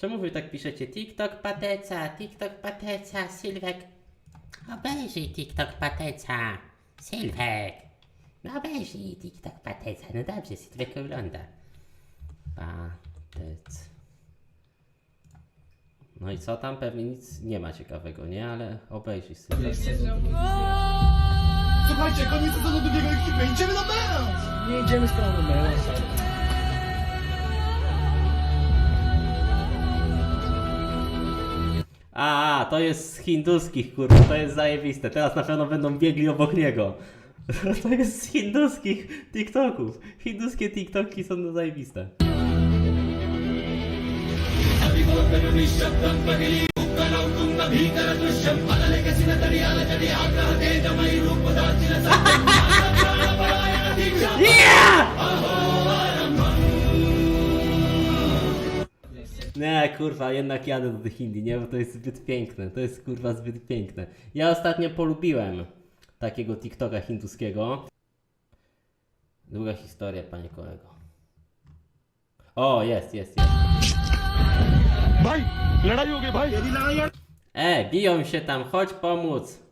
Czemu wy tak piszecie? TikTok pateca, TikTok pateca, Sylwek. Obejrzyj TikTok pateca, Sylwek. No obejrzyj TikTok pateca. No dobrze, Sylwek ogląda. Patec. No i co tam? Pewnie nic nie ma ciekawego, nie? Ale obejrzyj Sylwek. Słuchajcie, koniec sezonu drugiego ekipy, idziemy na mecz! Nie idziemy z tą a, to jest z hinduskich, kurwa, to jest zajebiste. Teraz na pewno będą biegli obok niego. To jest z hinduskich TikToków. Hinduskie TikToki są zajebiste. Nie, kurwa, jednak jadę do tych Indii, nie? Bo to jest zbyt piękne. To jest kurwa zbyt piękne. Ja ostatnio polubiłem takiego TikToka hinduskiego. Długa historia, panie kolego. O, jest, jest, jest. Baj! Ladajugi, baj! E, biją się tam, chodź pomóc.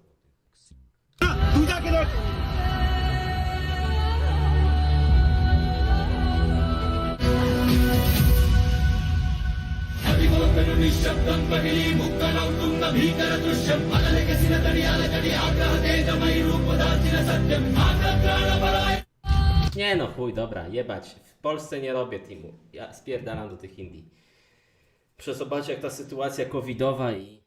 Nie no, chuj, dobra, jebać. W Polsce nie robię teamu. Ja spierdalam do tych Indii. Przezobaczcie jak ta sytuacja covidowa i